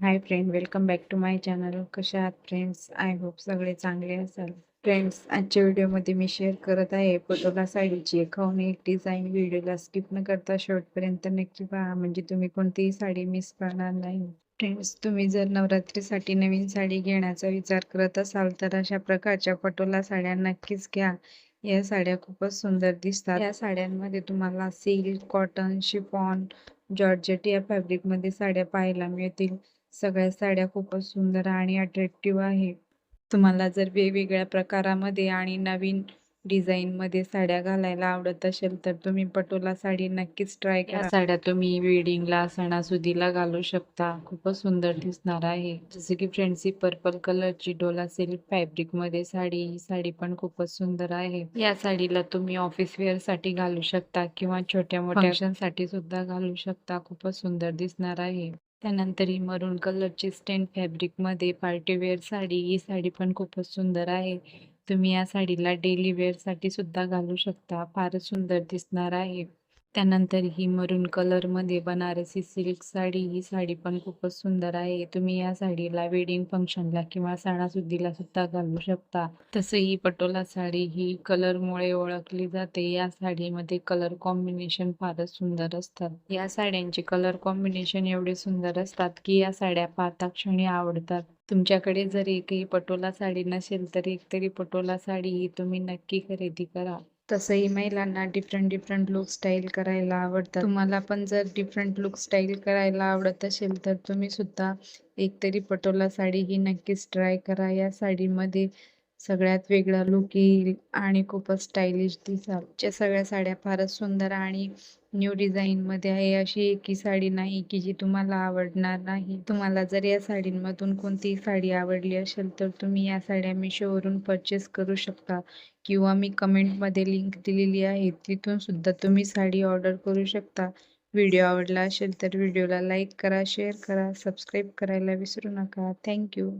Hi friend welcome back to my channel कशा आहात friends I hope सगळे चांगले असाल. फ्रेंड्स आजच्या व्हिडिओमध्ये मी शेअर करत आहे पटोला साडीची. खाऊन एक डिझाईन व्हिडिओला स्किप न करता शेवटपर्यंत नक्की पहा. म्हणजे तुम्ही कोणतीही साडी मिस करणार नाही. फ्रेंड्स तुम्ही जर नवरात्रीसाठी नवीन साडी घेण्याचा विचार करत असाल तर अशा प्रकारच्या पटोला साड्या नक्कीच घ्या. या साड्या खूपच सुंदर दिसतात. या साड्यांमध्ये तुम्हाला सिल्क कॉटन शिफॉन जॉर्जेट या फॅब्रिकमध्ये साड्या पाहायला मिळतील. सगळ्या साड्या खूपच सुंदर आणि अट्रॅक्टिव्ह आहे तुम्हाला जर वेगवेगळ्या प्रकारामध्ये आणि नवीन डिझाईनमध्ये साड्या घालायला आवडत असेल तर तुम्ही पटोला साडी नक्कीच ट्राय करा. साड्या तुम्ही वेडिंगला सणासुदीला घालू शकता. खूपच सुंदर दिसणार आहे. जसे की फ्रेंड्स ही पर्पल कलरची डोला सिल्क फॅब्रिकमध्ये साडी ही साडी पण खूपच सुंदर आहे. या साडीला तुम्ही ऑफिस वेअरसाठी घालू शकता किंवा छोट्या मोठ्या फंक्शनसाठी सुद्धा घालू शकता. खूपच सुंदर दिसणार आहे. त्यानंतर ही मरून कलरची स्टेन फॅब्रिकमध्ये पार्टीवेअर साडी ही साडी पण खूपच सुंदर आहे. तुम्ही या साडीला डेली वेअरसाठी सुद्धा घालू शकता. फारच सुंदर दिसणार आहे. त्यानंतर ही मरून कलरमध्ये बनारसी सिल्क साडी ही साडी पण खूपच सुंदर आहे. तुम्ही या साडीला वेडिंग फंक्शनला किंवा सणासुदीला सुद्धा घालू शकता. तसं ही पटोला साडी ही कलरमुळे ओळखली जाते. या साडीमध्ये कलर कॉम्बिनेशन फारच सुंदर असतात. या साड्यांचे कलर कॉम्बिनेशन एवढे सुंदर असतात की या साड्या पाहता क्षणी आवडतात. तुमच्याकडे जर एकही पटोला साडी नसेल तर एक तरी पटोला साडी ही तुम्ही नक्की खरेदी करा. तसंही महिलांना डिफरंट डिफरंट लुक स्टाईल करायला आवडतात. तुम्हाला पण जर डिफरंट लुक स्टाईल करायला आवडत असेल तर तुम्ही सुद्धा एक तरी पटोला साडी ही नक्कीच ट्राय करा. या साडीमध्ये सगळ्यात वेगळा लुक येईल आणि खूपच स्टायलिश दिसाल च्या सगळ्या साड्या फारच सुंदर आणि न्यू डिझाईन मध्ये आहे. अशी एकही साडी नाही की जी तुम्हाला आवडणार नाही. तुम्हाला जर या साडींमधून कोणतीही साडी आवडली असेल तर तुम्ही या साड्या मिशोवरून परचेस करू शकता किंवा मी कमेंटमध्ये लिंक दिलेली आहे. तिथून सुद्धा तुम्ही साडी ऑर्डर करू शकता. व्हिडिओ आवडला असेल तर व्हिडिओला लाईक करा शेअर करा सबस्क्राईब करायला विसरू नका. थँक्यू